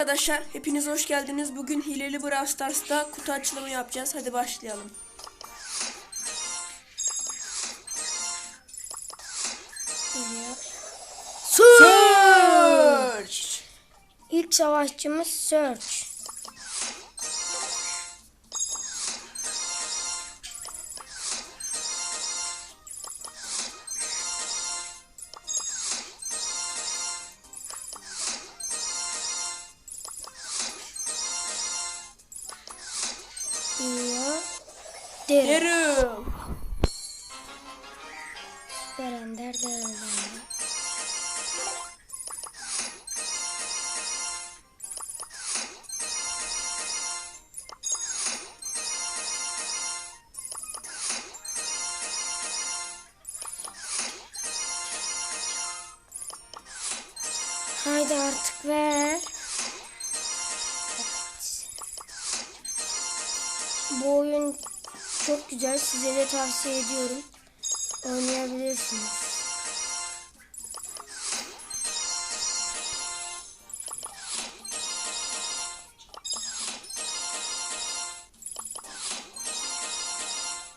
Arkadaşlar hepiniz hoş geldiniz. Bugün hileli Brawl Stars'ta kutu açılımı yapacağız. Hadi başlayalım. Search. İlk savaşçımız Search. Geliyor. Derin. Derim. Süper Ender Size de tavsiye ediyorum. Oynayabilirsiniz.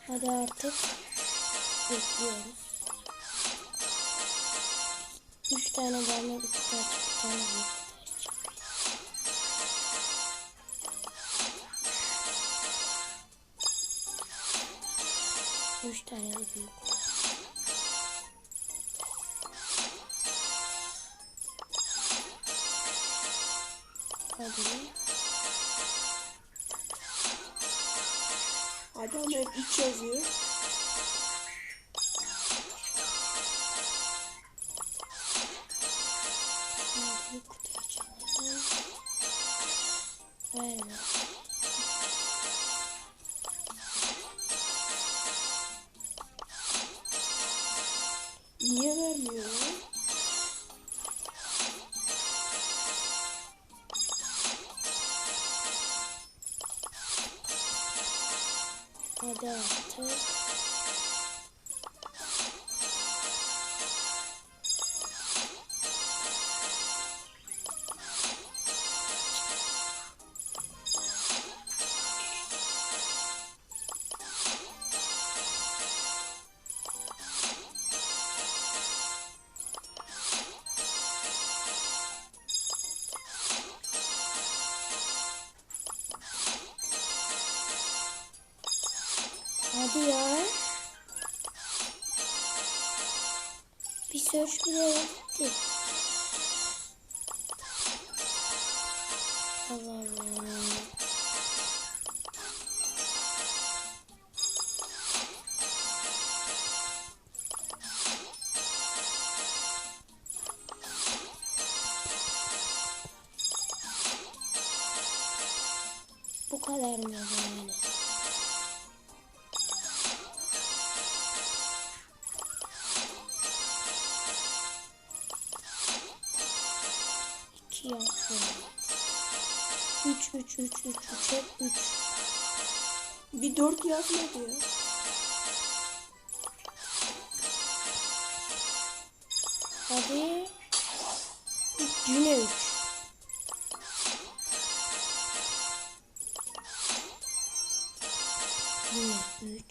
Hadi artık bekliyoruz. Üç tane bana iki tane bir tane tane kutu. Hadi. Adam hep 3 yazıyor. Hadi artık. Ya. Bir search bile yaptı. 3 3 3 3 hep 3. Bir 4 yazmadı ya. Hadi. Yine 3. Yine 3.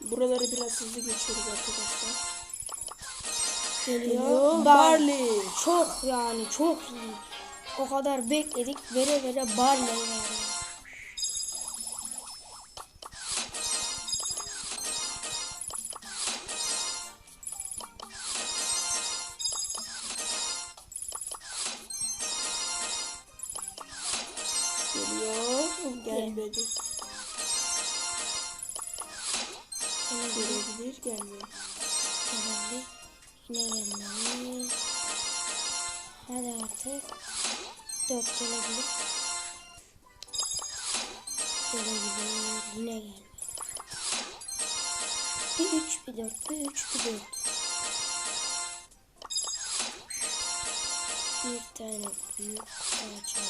Buraları biraz hızlı geçiyoruz arkadaşlar. Geliyor. Barley. Çok yani çok iyi. O kadar bekledik. Vere vere Barley verdi. Geliyor. Gelmedi. Gelebilir gelmiyor. Geldi. Gelmedi. Hadi artık. Dört gelebilir. Gelebilir. Yine gelmedi. Bir üç, bir dört, bir üç, bir dört. Bir tane büyük açalım.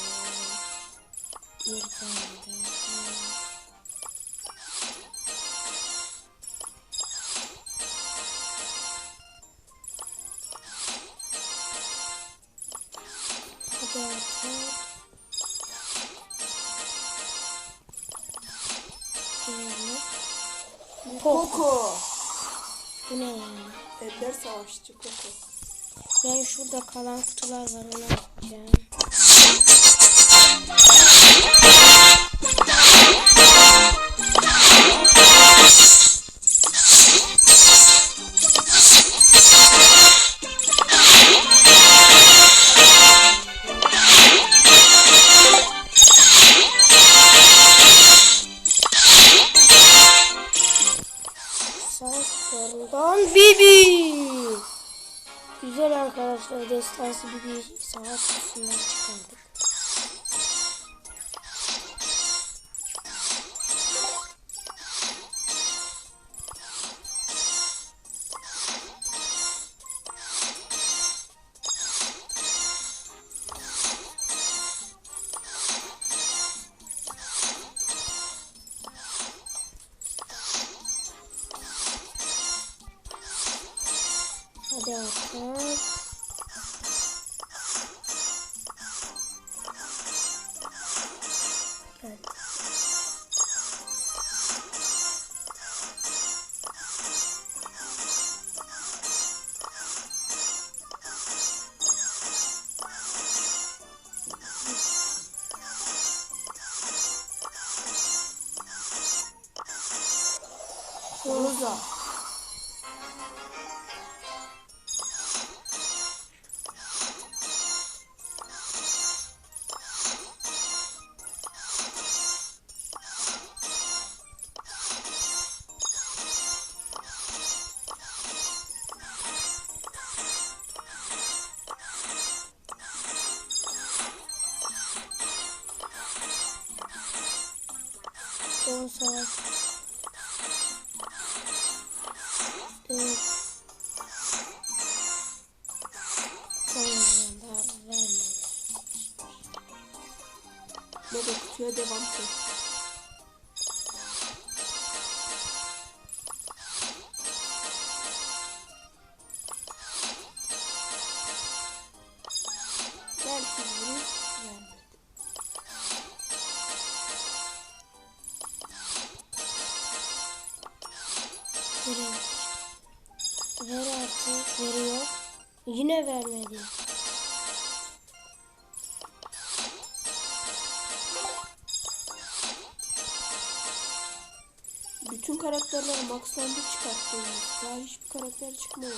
Bir tane daha. Koko. Bu ne yani? Ender Savaşçı Koko. Ben şurada kalan kutular var ona gideceğim. 一个。Mega kutuya devam ki. Ver artık. Veriyor. Yine vermedi. Bütün karakterler maxlandı çıkarttığımız. Daha hiçbir karakter neyse.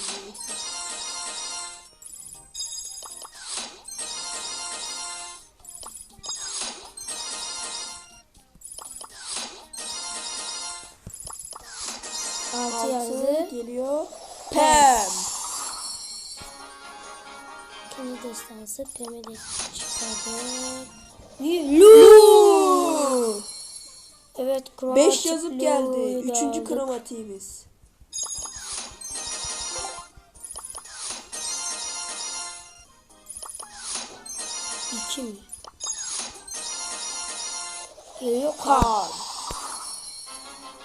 Altı Altı yazdı. geliyor. Pem. İkinci destansı Pem'e de çıkardı. Lu. Evet kromatik 5 yazıp geldi. Üçüncü aldık. kromatiğimiz. İki mi? Geliyor kan.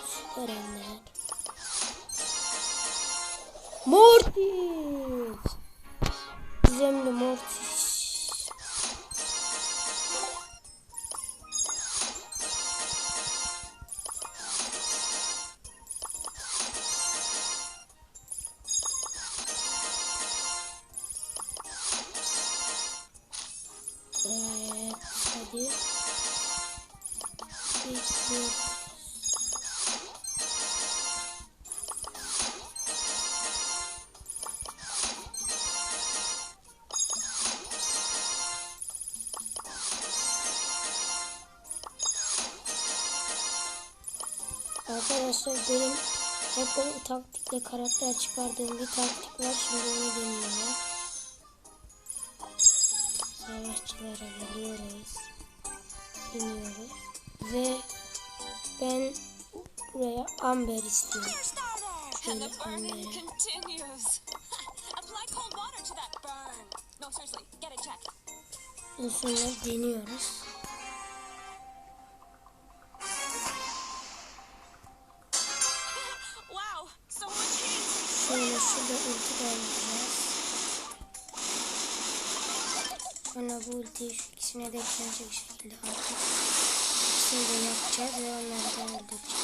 Süper Ender. Mortis. Gizemli Mortis. Arkadaşlar benim hep o taktikle karakter çıkardığım bir taktik var. Şimdi onu deniyorum. Savaşçılara geliyoruz. İniyoruz. Ve ben buraya amber istiyorum. Şöyle amber. continues. Apply şurada ulti koyacağız. Sonra bu ultiyi şu ikisine de eklenecek şekilde artık de yapacağız ve onları da öldüreceğiz.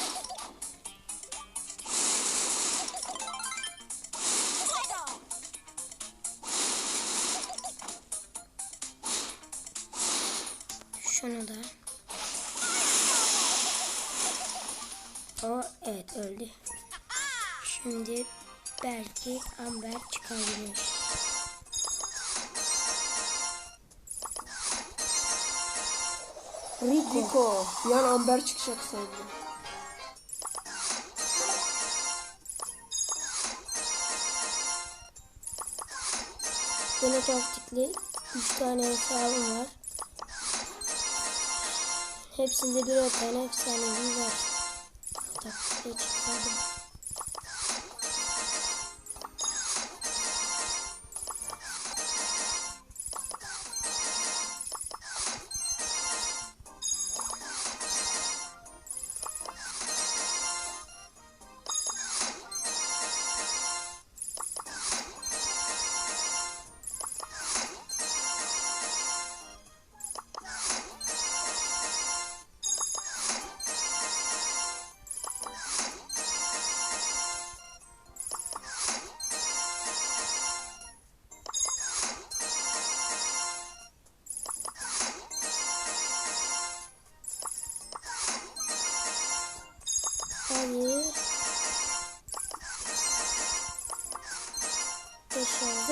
Belki Amber çıkabilir. Rico. Rico. Bir an Amber çıkacak sandım. Yine taktikli 3 tane hesabım var. Hepsinde birer tane efsanevi var. Taktikle çıkardım.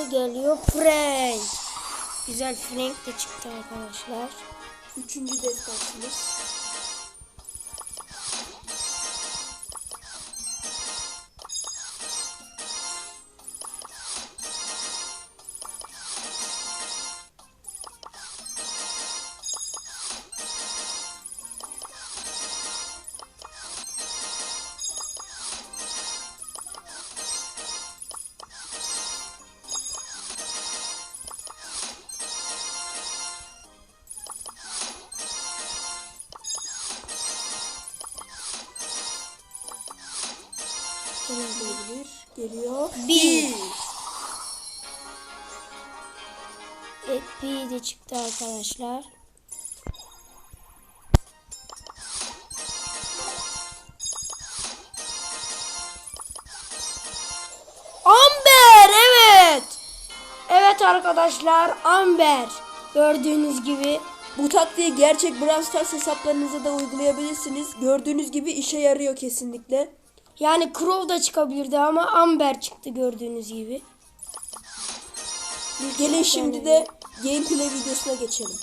Geliyor Frank. Güzel Frank de çıktı arkadaşlar. Üçüncü destansımız. Geliyor. Bir. Evet bir de çıktı arkadaşlar. Amber evet. Evet arkadaşlar Amber. Gördüğünüz gibi Bu taktiği gerçek Brawl Stars hesaplarınıza da uygulayabilirsiniz. Gördüğünüz gibi işe yarıyor kesinlikle. Yani Crow da çıkabilirdi ama Amber çıktı gördüğünüz gibi. Gelin şimdi de gameplay videosuna geçelim.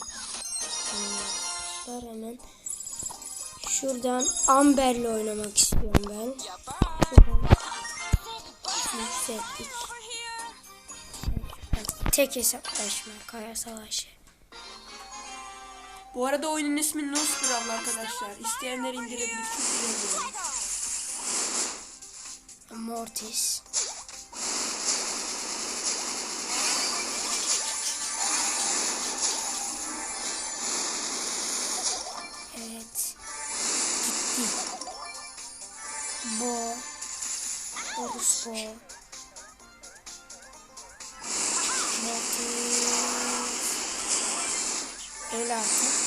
Arkadaşlar hemen şuradan Amber'le oynamak istiyorum ben. Yükselttik. Tek hesaplaşma, kaya savaşı. Bu arada oyunun ismi Brawl arkadaşlar. İsteyenler indirebilir. Mortis. Evet. Gitti. Bo. Horus Bo. Mortis. El artık.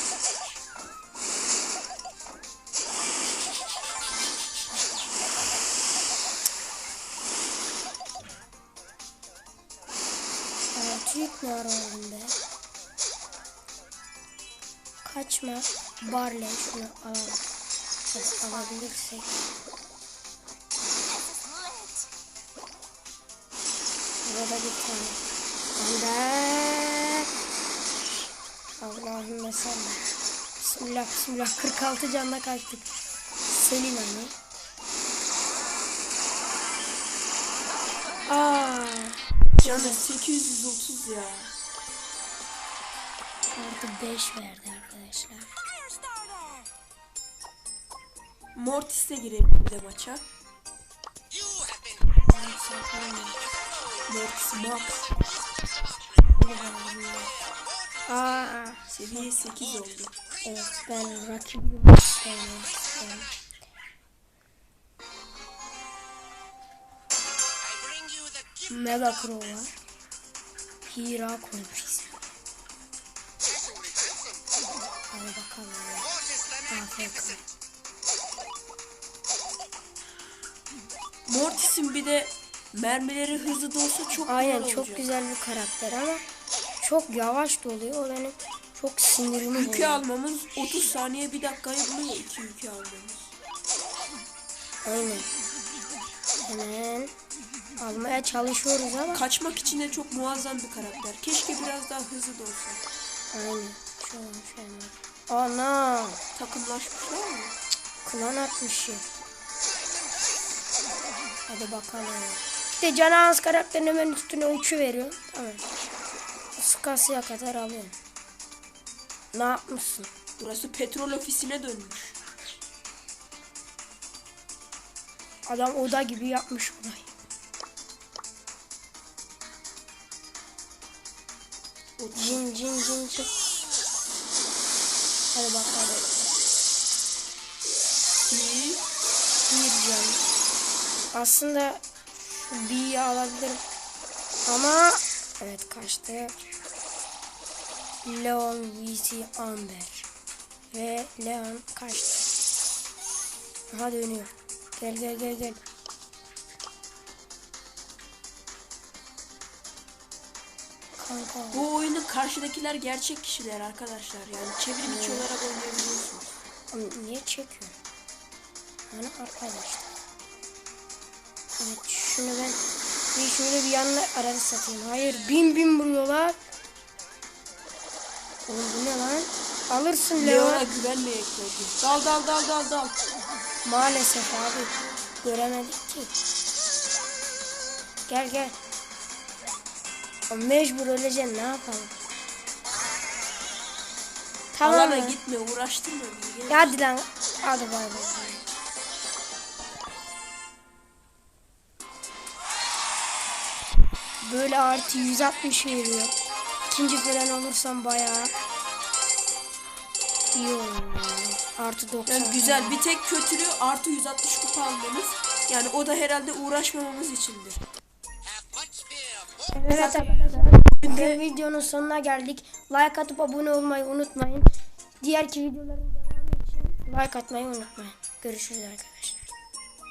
Ara oldum be? Kaçma. Barley şunu alalım. Hadi alabilirsek. Burada bir tane. Anda. Allahümme salli. Bismillah bismillah. 46 canda kaçtık. Selin hani. Aa, Canı 830 ya. artı 5 verdi arkadaşlar. Mortis'le girelim bir de maça. Mortis Max. Aa, Seviye 8 oldu. evet ben rakibimi sevmek istiyorum. Mega Crow'a Hira koymuş. Hadi bakalım. Afiyet. Mortis'in bir de mermileri hızlı da olsa çok Aynen güzel çok güzel bir karakter ama çok yavaş da oluyor. O benim çok sinirimi Yükü bozuyor. almamız 30 saniye bir dakikayı buluyor iki yükü almamız. Aynen. Hemen almaya çalışıyoruz ama Kaçmak için de çok muazzam bir karakter. Keşke biraz daha hızlı da olsa. aynen. Şu an şu an. Ana! Takımlaşmışlar mı? Klan atmış ya. Hadi bakalım. İşte Canağız karakterin hemen üstüne uçu veriyor. Tamam. Skasya kadar alıyorum. Ne yapmışsın? Burası petrol ofisine dönmüş. Adam oda gibi yapmış burayı. Cin cin cin cin. Hadi bakalım. İyi. Bir can. Aslında B'yi alabilirim. Ama evet kaçtı. Leon VC Amber. Ve Leon kaçtı. Aha dönüyor. Gel gel gel gel. Kanka. Bu oyunu karşıdakiler gerçek kişiler arkadaşlar. Yani çevrim içi olarak oynayabiliyorsunuz. Oğlum Niye çekiyor? Yani arkadaşlar. Evet şunu ben bir şöyle bir yanına ararı satayım. Hayır bin bin vuruyorlar. Oğlum bu ne lan? Alırsın Leon'a Leon. güvenmeyek belki. Dal dal dal dal dal. Maalesef abi. Göremedik ki. Gel gel. Oğlum Mecbur öleceksin ne yapalım. Tamam Alana mı? gitme uğraştırma. Gel. Ya hadi lan. Hadi bay bay. Böyle artı 160 veriyor. İkinci falan olursam bayağı iyi olur. yani. Artı 90. Yani güzel bir tek kötülüğü artı 160 kupa almamız. Yani o da herhalde uğraşmamamız içindir. Evet arkadaşlar. Bugün videonun sonuna geldik. Like atıp abone olmayı unutmayın. Diğerki videoların devamı için like atmayı unutmayın. Görüşürüz arkadaşlar.